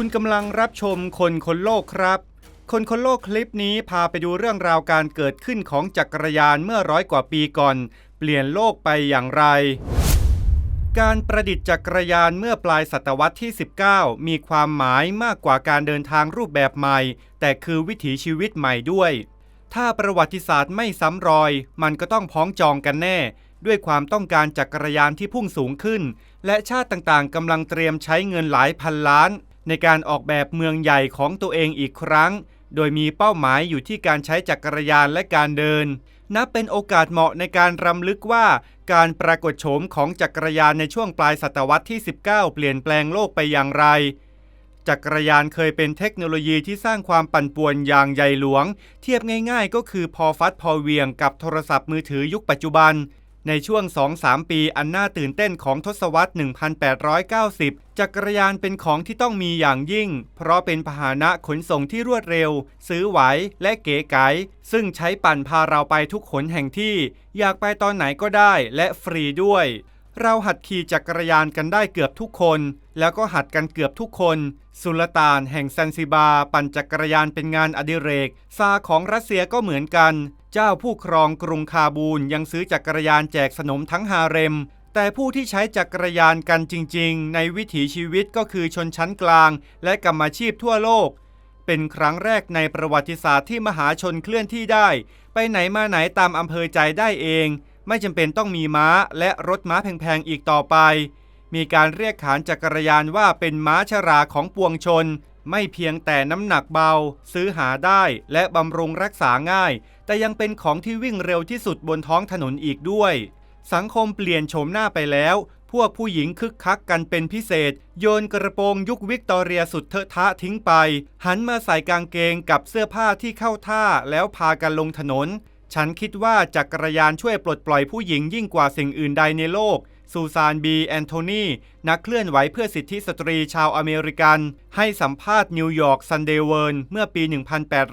คุณกำลังรับชมคนคนโลกครับ คนคนโลกคลิปนี้พาไปดูเรื่องราวการเกิดขึ้นของจักรยานเมื่อร้อยกว่าปีก่อน เปลี่ยนโลกไปอย่างไร การประดิษฐ์จักรยานเมื่อปลายศตวรรษที่ 19 มีความหมายมากกว่าการเดินทางรูปแบบใหม่ แต่คือวิถีชีวิตใหม่ด้วย ถ้าประวัติศาสตร์ไม่ซ้ำรอย มันก็ต้องพ้องจองกันแน่ด้วยความต้องการจักรยานที่พุ่งสูงขึ้น และชาติต่างๆกำลังเตรียมใช้เงินหลายพันล้าน ในการออกแบบเมืองใหญ่ของตัวเองอีกครั้ง โดยมีเป้าหมายอยู่ที่การใช้จักรยานและการเดิน นับเป็นโอกาสเหมาะในการรำลึกว่า การปรากฏโฉมของจักรยานในช่วงปลายศตวรรษที่ 19 เปลี่ยนแปลงโลกไปอย่างไรจักรยานเคยเป็นเทคโนโลยีที่สร้างความปั่นป่วนอย่างใหญ่หลวง เทียบง่ายๆ ก็คือพอฟัดพอเวียงกับโทรศัพท์มือถือยุคปัจจุบัน ในช่วง 2-3 ปีอันน่าตื่นเต้นของทศวรรษ 1890 จักรยานเป็นของที่ต้องมีอย่างยิ่ง เพราะเป็นพาหนะขนส่งที่รวดเร็ว ซื้อไหวและเก๋ไก๋ซึ่งใช้ปั่นพาเราไปทุกขนแห่งที่ อยากไปตอนไหนก็ได้และฟรีด้วย เราหัดขี่จักรยานกันได้เกือบทุกคน แล้วก็หัดกันเกือบทุกคน สุลต่านแห่งซันซิบาปั่นจักรยานเป็นงานอดิเรก ซาของรัสเซียก็เหมือนกัน เจ้าผู้ครองกรุงคาบูลยังซื้อจักรยานแจกสนมทั้งฮาเร็ม แต่ผู้ที่ใช้จักรยานกันจริง ๆ ในวิถีชีวิตก็คือชนชั้นกลาง และกรรมอาชีพทั่วโลก เป็นครั้งแรกในประวัติศาสตร์ที่มหาชนเคลื่อนที่ได้ ไปไหนมาไหนตามอำเภอใจได้เอง ไม่จำเป็นต้องมีม้าและรถม้าแพงๆอีกต่อไป มีการเรียกขานจักรยานว่าเป็นม้าชราของปวงชน ไม่เพียงแต่น้ำหนักเบา ซื้อหาได้และบำรุงรักษาง่าย แต่ยังเป็นของที่วิ่งเร็วที่สุดบนท้องถนนอีกด้วย สังคมเปลี่ยนโฉมหน้าไปแล้ว พวกผู้หญิงคึกคักกันเป็นพิเศษ โยนกระโปรงยุควิกตอเรียสุดเทอะทะทิ้งไป หันมาใส่กางเกงกับเสื้อผ้าที่เข้าท่าแล้วพากันลงถนน ฉันคิดว่าจักรยานช่วยปลดปล่อยผู้หญิงยิ่งกว่าสิ่งอื่นใดในโลก ซูซานบีแอนโทนี นักเคลื่อนไหวเพื่อสิทธิสตรีชาวอเมริกัน ให้สัมภาษณ์นิวยอร์กซันเดย์เวิร์นเมื่อปี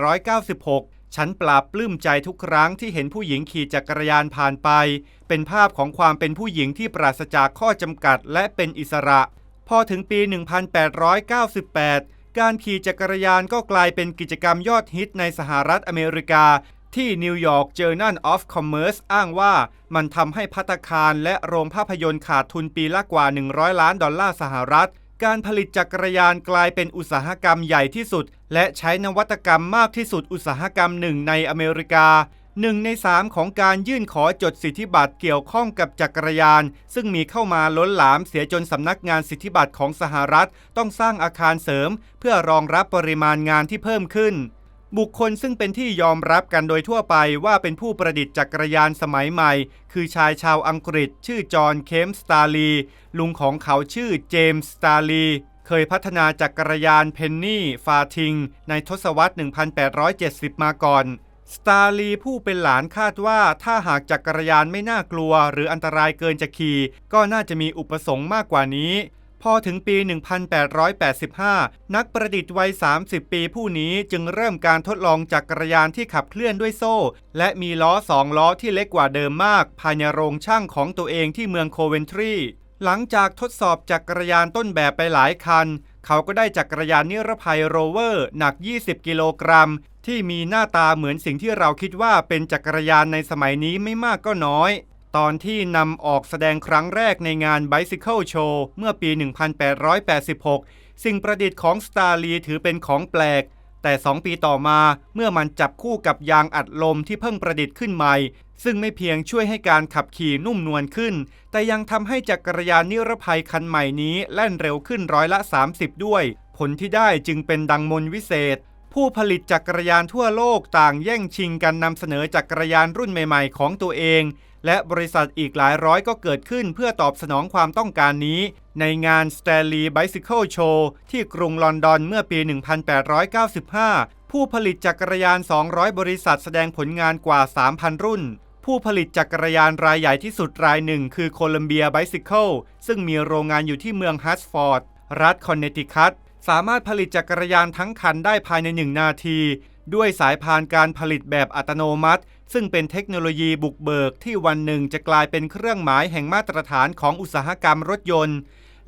1896 ฉันปราบปลื้มใจทุกครั้งที่เห็นผู้หญิงขี่จักรยานผ่านไป เป็นภาพของความเป็นผู้หญิงที่ปราศจากข้อจำกัดและเป็นอิสระ พอถึงปี 1898การขี่จักรยานก็กลายเป็นกิจกรรมยอดฮิตในสหรัฐอเมริกา ที่นิวยอร์ก Journal of Commerce อ้างว่ามันทำให้พัตตาคารและโรงภาพยนตร์ขาดทุนปีละกว่า 100 ล้านดอลลาร์สหรัฐ การผลิตจักรยานกลายเป็นอุตสาหกรรมใหญ่ที่สุด และใช้นวัตกรรมมากที่สุดอุตสาหกรรมหนึ่งในอเมริกาหนึ่งในสามของการยื่นขอจดสิทธิบัตรเกี่ยวข้องกับจักรยาน ซึ่งมีเข้ามาล้นหลามเสียจนสำนักงานสิทธิบัตรของสหรัฐ ต้องสร้างอาคารเสริม เพื่อรองรับปริมาณงานที่เพิ่มขึ้น บุคคลซึ่งเป็นที่ยอมรับกันโดยทั่วไปว่าเป็นผู้ประดิษฐ์จักรยานสมัยใหม่ คือชายชาวอังกฤษ ชื่อจอห์นเคมสตาลี ลุงของเขาชื่อเจมส์สตาลีเคยพัฒนาจักรยานเพนนี่ฟาทิง ในทศวรรษ 1870 มาก่อนสตาลีผู้เป็นหลานคาดว่าถ้าหากจักรยานไม่น่ากลัว หรืออันตรายเกินจะขี่ ก็น่าจะมีอุปสงค์มากกว่านี้ พอถึงปี 1885 นักประดิษฐ์วัย 30 ปีผู้นี้จึงเริ่มการทดลองจักรยานที่ขับเคลื่อนด้วยโซ่ และมีล้อสองล้อที่เล็กกว่าเดิมมาก ภายในโรงช่างของตัวเองที่เมืองโคเวนทรี หลังจากทดสอบจักรยานต้นแบบไปหลายคัน เขาก็ได้จักรยานนิรภัยโรเวอร์ หนัก 20 กิโลกรัม ที่มีหน้าตาเหมือนสิ่งที่เราคิดว่าเป็นจักรยานในสมัยนี้ไม่มากก็น้อย ตอนที่นำออกแสดงครั้งแรกในงาน Bicycle Show เมื่อปี 1886 สิ่งประดิษฐ์ของสตาร์ลีถือเป็นของแปลก แต่ 2 ปีต่อมาเมื่อมันจับคู่กับยางอัดลมที่เพิ่งประดิษฐ์ขึ้นใหม่ ซึ่งไม่เพียงช่วยให้การขับขี่นุ่มนวลขึ้น แต่ยังทำให้จักรยานนิรภัยคันใหม่นี้แล่นเร็วขึ้นร้อยละ 30 ด้วย ผลที่ได้จึงเป็นดังมนวิเศษผู้ผลิตจักรยานทั่วโลกต่างแย่งชิงกันนำเสนอจักรยานรุ่นใหม่ ๆ ของตัวเอง และบริษัทอีกหลายร้อยก็เกิดขึ้นเพื่อตอบสนองความต้องการนี้ ในงาน Stanley Bicycle Show ที่กรุงลอนดอนเมื่อปี 1895 ผู้ผลิตจักรยาน 200 บริษัทแสดงผลงานกว่า 3,000 รุ่น ผู้ผลิตจักรยานรายใหญ่ที่สุดรายหนึ่งคือโคลัมเบียไบซิเคิลซึ่งมีโรงงานอยู่ที่เมืองฮัตฟอร์ด รัฐคอนเนติคัตสามารถผลิตจักรยานทั้งคันได้ภายใน 1 นาที ด้วยสายพานการผลิตแบบอัตโนมัติ ซึ่งเป็นเทคโนโลยีบุกเบิกที่วันหนึ่งจะกลายเป็นเครื่องหมายแห่งมาตรฐานของอุตสาหกรรมรถยนต์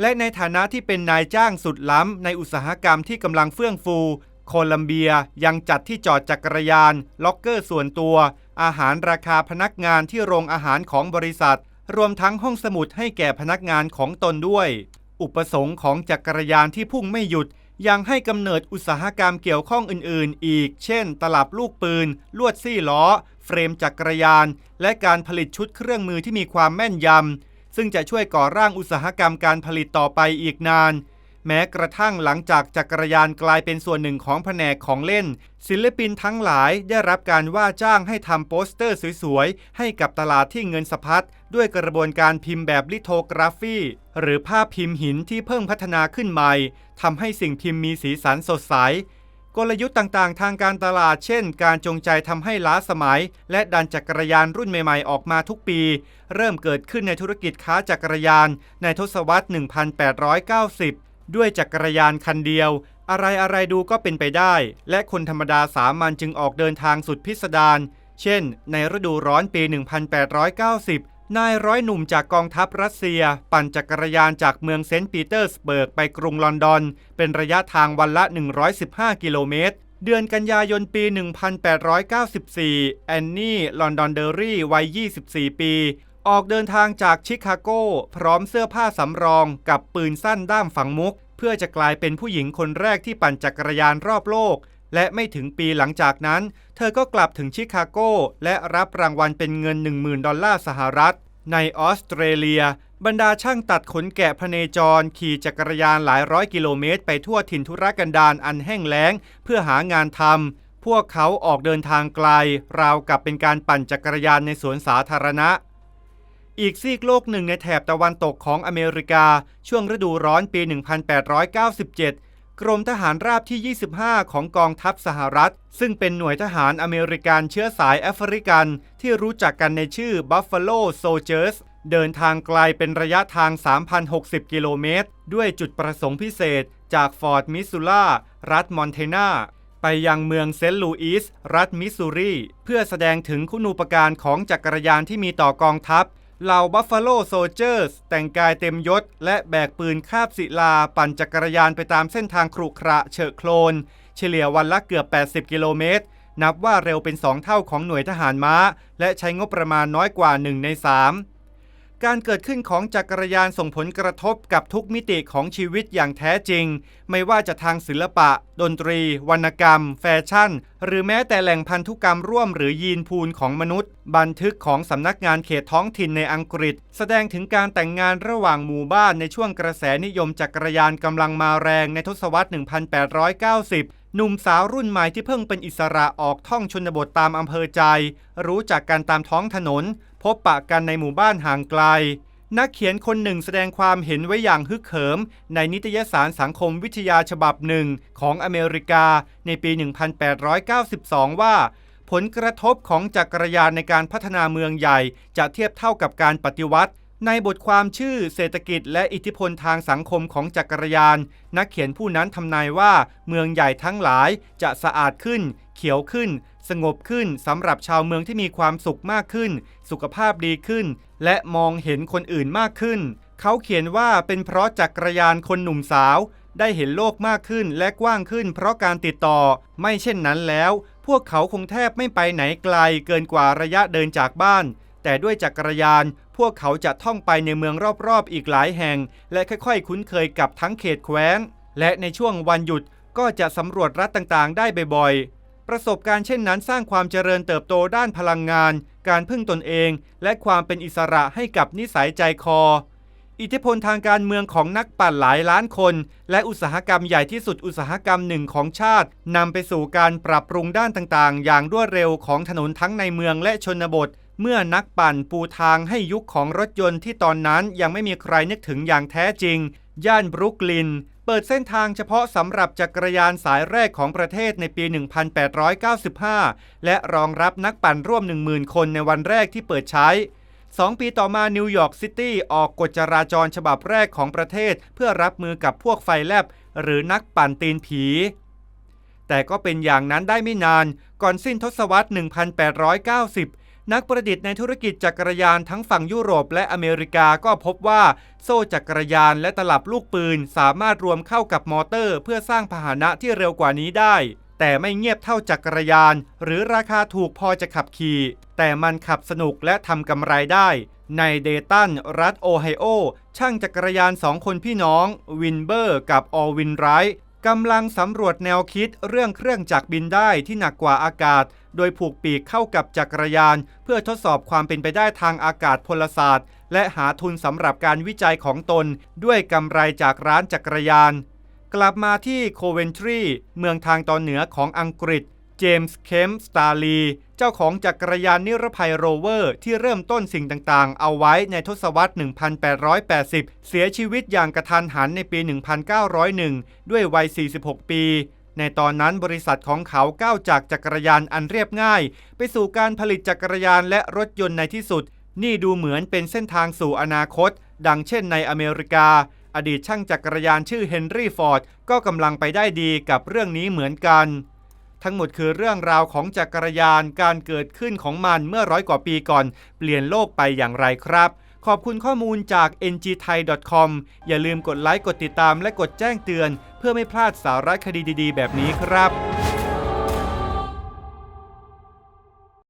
และในฐานะที่เป็นนายจ้างสุดล้ำในอุตสาหกรรมที่กำลังเฟื่องฟู โคลัมเบียยังจัดที่จอดจักรยาน ล็อกเกอร์ส่วนตัว อาหารราคาพนักงานที่โรงอาหารของบริษัท รวมทั้งห้องสมุดให้แก่พนักงานของตนด้วย อุปสงค์ของจักรยานที่พุ่งไม่หยุด ยังให้กำเนิดอุตสาหกรรมเกี่ยวข้องอื่น ๆ อีก เช่น ตลับลูกปืน ลวดซี่ล้อ เฟรมจักรยาน และการผลิตชุดเครื่องมือที่มีความแม่นยำ ซึ่งจะช่วยก่อร่างอุตสาหกรรมการผลิตต่อไปอีกนาน แม้กระทั่งหลังจากจักรยานกลายเป็นส่วนหนึ่งของแผนกของเล่น ศิลปินทั้งหลายได้รับการว่าจ้างให้ทำโปสเตอร์สวยๆ ให้กับตลาดที่เงินสะพัดด้วยกระบวนการพิมพ์แบบลิโทกราฟีหรือภาพพิมพ์หินที่เพิ่งพัฒนาขึ้นใหม่ทำให้สิ่งพิมพ์มีสีสันสดใสกลยุทธ์ต่างๆ ทางการตลาดเช่น การจงใจทำให้ล้าสมัย และดันจักรยานรุ่นใหม่ๆ ออกมาทุกปี เริ่มเกิดขึ้นในธุรกิจค้าจักรยาน ในทศวรรษ 1890 ด้วยจักรยานคันเดียว อะไรๆดูก็เป็นไปได้ และคนธรรมดาสามัญจึงออกเดินทางสุดพิสดารเช่น ในฤดูร้อนปี 1890 นายร้อยหนุ่มจากกองทัพรัสเซีย ปั่นจักรยานจากเมืองเซนต์ปีเตอร์สเบิร์กไปกรุงลอนดอน เป็นระยะทางวันละ 115 กิโลเมตร เดือนกันยายนปี 1894 แอนนี่ ลอนดอนเดอรี่ วัย 24 ปี ออกเดินทางจากชิคาโกพร้อมเสื้อผ้าสำรองกับปืนสั้นด้ามฝังมุก เพื่อจะกลายเป็นผู้หญิงคนแรกที่ปั่นจักรยานรอบโลก และไม่ถึงปีหลังจากนั้น เธอก็กลับถึงชิคาโกและรับรางวัลเป็นเงิน 10,000 ดอลลาร์สหรัฐ ในออสเตรเลีย บรรดาช่างตัดขนแกะพเนจร ขี่จักรยานหลายร้อยกิโลเมตร ไปทั่วถิ่นทุรกันดารอันแห้งแล้ง เพื่อหางานทำพวกเขาออกเดินทางไกล ราวกับเป็นการปั่นจักรยานในสวนสาธารณะ อีกซีกโลกหนึ่งในแถบตะวันตกของอเมริกา ช่วงฤดูร้อนปี 1897 กรมทหารราบที่ 25 ของกองทัพสหรัฐ ซึ่งเป็นหน่วยทหารอเมริกันเชื้อสายแอฟริกัน ที่รู้จักกันในชื่อ Buffalo Soldiers เดินทางไกลเป็นระยะทาง 3,060 กิโลเมตร ด้วยจุดประสงค์พิเศษ จากฟอร์ดมิสซูล่ารัฐมอนเทนาไปยังเมืองเซนต์ลูอิส รัฐมิสซูรี เพื่อแสดงถึงคุณูปการของจักรยานที่มีต่อกองทัพ เหล่าบัฟฟาโลโซเจอร์สแต่งกายเต็มยศ และแบกปืนคาบศิลาปั่นจักรยานไปตามเส้นทางครุขระเฉอะโคลน เฉลี่ยวันละเกือบ 80 กิโลเมตร นับว่าเร็วเป็น 2 เท่าของหน่วยทหารม้า และใช้งบประมาณน้อยกว่า 1 ใน 3 การเกิดขึ้นของจักรยานส่งผลกระทบกับทุกมิติของชีวิตอย่างแท้จริง ไม่ว่าจะทางศิลปะ ดนตรี วรรณกรรม แฟชั่น หรือแม้แต่แหล่งพันธุกรรมร่วมหรือยีนพูลของมนุษย์ บันทึกของสำนักงานเขตท้องถิ่นในอังกฤษ แสดงถึงการแต่งงานระหว่างหมู่บ้านในช่วงกระแสนิยมจักรยานกำลังมาแรงในทศวรรษ 1890หนุ่มสาวรุ่นใหม่ที่เพิ่งเป็นอิสระออกท่องชนบทตามอำเภอใจ รู้จักกันตามท้องถนน พบปะกันในหมู่บ้านห่างไกล นักเขียนคนหนึ่งแสดงความเห็นไว้อย่างฮึกเหิม ในนิตยสารสังคมวิทยาฉบับหนึ่งของอเมริกาในปี 1892 ว่า ผลกระทบของจักรยานในการพัฒนาเมืองใหญ่จะเทียบเท่ากับการปฏิวัติ ในบทความชื่อเศรษฐกิจและอิทธิพลทางสังคมของจักรยาน นักเขียนผู้นั้นทำนายว่าเมืองใหญ่ทั้งหลายจะสะอาดขึ้น เขียวขึ้น สงบขึ้นสำหรับชาวเมืองที่มีความสุขมากขึ้น สุขภาพดีขึ้น และมองเห็นคนอื่นมากขึ้น เขาเขียนว่าเป็นเพราะจักรยานคนหนุ่มสาว ได้เห็นโลกมากขึ้นและกว้างขึ้น เพราะการติดต่อ ไม่เช่นนั้นแล้ว พวกเขาคงแทบไม่ไปไหนไกลเกินกว่าระยะเดินจากบ้านแต่ด้วยจักรยาน พวกเขาจะท่องไปในเมืองรอบๆอีกหลายแห่ง และค่อยๆ คุ้นเคยกับทั้งเขตแคว้น และในช่วงวันหยุดก็จะสำรวจรัฐต่างๆ ได้บ่อยๆ ประสบการณ์เช่นนั้นสร้างความเจริญเติบโตด้านพลังงาน การพึ่งตนเอง และความเป็นอิสระให้กับนิสัยใจคอ อิทธิพลทางการเมืองของนักปั่นหลายล้านคน และอุตสาหกรรมใหญ่ที่สุดอุตสาหกรรมหนึ่งของชาตินำไปสู่การปรับปรุงด้านต่างๆ อย่างรวดเร็วของถนนทั้งในเมืองและชนบท เมื่อนักปั่นปูทางให้ยุคของรถยนต์ที่ตอนนั้นยังไม่มีใครนึกถึงอย่างแท้จริง ย่านบรุกลิน เปิดเส้นทางเฉพาะสำหรับจักรยานสายแรกของประเทศในปี 1895 และรองรับนักปั่นร่วม 10,000 คนในวันแรกที่เปิดใช้สองปีต่อมานิวยอร์กซิตี้ออกกฎจราจรฉบับแรกของประเทศ เพื่อรับมือกับพวกไฟแลบ หรือนักปั่นตีนผีแต่ก็เป็นอย่างนั้นได้ไม่นาน ก่อนสิ้นทศวรรษ 1890 นักประดิษฐ์ในธุรกิจจักรยานทั้งฝั่งยุโรปและอเมริกาก็พบว่า โซ่จักรยานและตลับลูกปืน สามารถรวมเข้ากับมอเตอร์ เพื่อสร้างพาหนะที่เร็วกว่านี้ได้ แต่ไม่เงียบเท่าจักรยาน หรือราคาถูกพอจะขับขี่ แต่มันขับสนุกและทำกำไรได้ ในเดตันรัฐโอไฮโอช่างจักรยานสองคนพี่น้อง วินเบอร์กับออวินไรท์ กำลังสำรวจแนวคิดเรื่องเครื่องจักรบินได้ที่หนักกว่าอากาศ โดยผูกปีกเข้ากับจักรยาน เพื่อทดสอบความเป็นไปได้ทางอากาศพลศาสตร์ และหาทุนสำหรับการวิจัยของตน ด้วยกำไรจากร้านจักรยาน กลับมาที่โคเวนทรี เมืองทางตอนเหนือของอังกฤษ เจมส์ เคมสตาลี เจ้าของจักรยานนิรภัยโรเวอร์ ที่เริ่มต้นสิ่งต่างๆ เอาไว้ในทศวรรษ 1880 เสียชีวิตอย่างกระทันหันในปี 1901 ด้วยวัย 46 ปี ในตอนนั้นบริษัทของเขาก้าวจากจักรยานอันเรียบง่าย ไปสู่การผลิตจักรยานและรถยนต์ในที่สุด นี่ดูเหมือนเป็นเส้นทางสู่อนาคต ดังเช่นในอเมริกา อดีตช่างจักรยานชื่อเฮนรี่ฟอร์ดก็กำลังไปได้ดีกับเรื่องนี้เหมือนกัน ทั้งหมดคือเรื่องราวของจักรยานการเกิดขึ้นของมันเมื่อร้อยกว่าปีก่อน เปลี่ยนโลกไปอย่างไรครับ ขอบคุณข้อมูลจาก ngthai.com อย่าลืมกดไลค์กดติดตามและกดแจ้งเตือน เพื่อไม่พลาดสาระคดีดีๆ แบบนี้ครับ